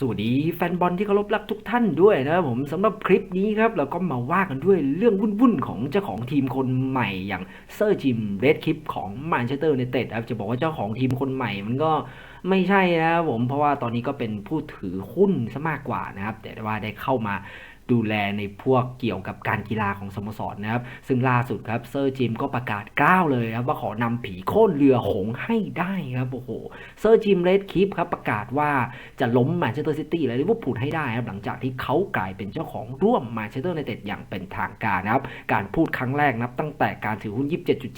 สวัสดีแฟนบอลที่เคารพรักทุกท่านด้วยนะครับผมสำหรับคลิปนี้ครับเราก็มาว่ากันด้วยเรื่องวุ่นๆของเจ้าของทีมคนใหม่อย่างเซอร์จิมเรดคลิปของแมนเชสเตอร์ในเต็ดครับจะบอกว่าเจ้าของทีมคนใหม่มันก็ไม่ใช่นะครับผมเพราะว่าตอนนี้ก็เป็นผู้ถือหุ้นซะมากกว่านะครับแต่ว่าได้เข้ามา ดูแลในพวกเกี่ยวกับการกีฬาของสโมสรนะครับ ซึ่งล่าสุดครับเซอร์จิมก็ประกาศกล้าวเลยครับว่าขอนำผีโค่นเรือหงให้ได้ครับโอ้โหเซอร์จิมเรดคลิปครับประกาศว่าจะล้มแมนเชสเตอร์ซิตี้และลิเวอร์พูลให้ได้ครับหลังจากที่เขากลายเป็นเจ้าของร่วมแมนเชสเตอร์ยูไนเต็ดอย่างเป็นทางการนะครับ การพูดครั้งแรกนับตั้งแต่การถือหุ้น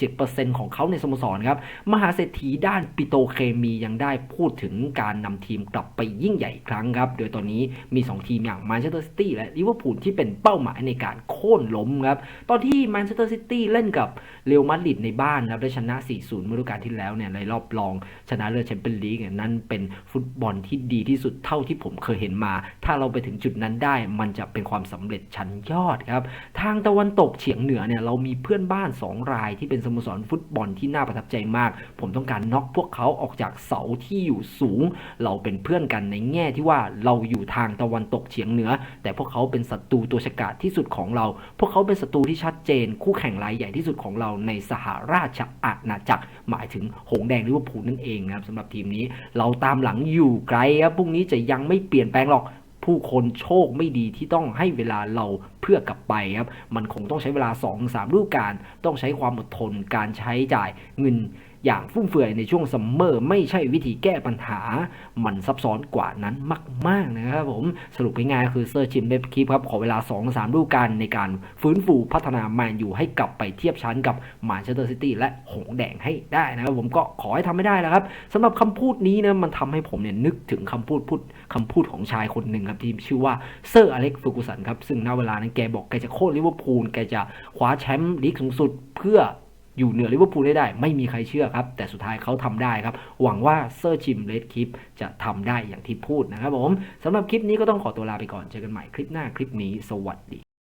27.7%ของเขาในสโมสรครับมหาเศรษฐีด้านปิโตเคมียังได้พูดถึงการนำทีมกลับไปยิ่งใหญ่อีกครั้งครับโดยตอนนี้มี 2 ทีมอย่างแมนเชสเตอร์ซิตี้และลิเวอร์พูลที่เป็นเป้าหมายในการโค่นล้มครับ ตอนที่แมนเชสเตอร์ซิตี้เล่นกับเรอัลมาดริดในบ้านครับได้ชนะ 4-0 เมื่อฤดูกาลที่แล้วเนี่ยในรอบรองชนะเลิศแชมเปี้ยนลีกเนี่ยนั่นเป็นฟุตบอลที่ดีที่สุดเท่าที่ผมเคยเห็นมา ถ้าเราไปถึงจุดนั้นได้ มันจะเป็นความสำเร็จชั้นยอดครับ ทางตะวันตกเฉียงเหนือเนี่ยเรามีเพื่อนบ้าน 2 รายที่เป็นสโมสรฟุตบอลที่น่าประทับใจมาก ผมต้องการน็อกพวกเขาออกจากเสาที่อยู่สูง เราเป็นเพื่อนกันในแง่ที่ว่าเราอยู่ทางตะวันตกเฉียงเหนือ แต่พวกเขาเป็นศัตรูตัวฉกาจที่สุดของเรา พวกเขาเป็นศัตรูที่ชัดเจน คู่แข่งรายใหญ่ที่สุดของเราในสหราชอาณาจักร หมายถึงหงแดงลิเวอร์พูลนั่นเองนะครับสำหรับทีมนี้เราตามหลังอยู่ไกลครับพรุ่งนี้จะยังไม่เปลี่ยนแปลงหรอกผู้คนโชคไม่ดีที่ต้องให้เวลาเราเพื่อกลับไปครับ มันคงต้องใช้เวลา 2-3ฤดูกาลต้องใช้ความอดทน การใช้จ่ายเงิน อย่างฟุ่มเฟือยในช่วงซัมเมอร์ไม่ใช่วิธีแก้ปัญหา มันซับซ้อนกว่านั้นมาก ๆ นะครับผม สรุปง่ายๆคือเซอร์ชิมเบฟคีปครับ ขอเวลา 2-3ฤดูกาลในการฟื้นฟูพัฒนาแมนยูให้กลับไปเทียบชั้นกับมาเชสเตอร์ซิตี้และหงแดงให้ได้นะครับผมก็ขอให้ทำไม่ได้แล้วครับสำหรับคำพูดนี้นะมันทำให้ผมเนี่ยนึกถึงคำพูดพูดคำพูดของชายคนหนึ่งครับที่ชื่อว่าเซอร์อเล็กซ์ฟูกุสันครับซึ่งณเวลานั้นแกบอกแกจะโค่นลิเวอร์พูลแกจะคว้าแชมป์ลีกสูงสุดเพื่อ อยู่เหนือลิเวอร์พูลได้ได้ ไม่มีใครเชื่อครับ แต่สุดท้ายเขาทำได้ครับ หวังว่าเซอร์ชิมเลดคลิปจะทำได้อย่างที่พูดนะครับผมสำหรับคลิปนี้ก็ต้องขอตัวลาไปก่อนเจอกันใหม่คลิปหน้าคลิปนี้ สวัสดี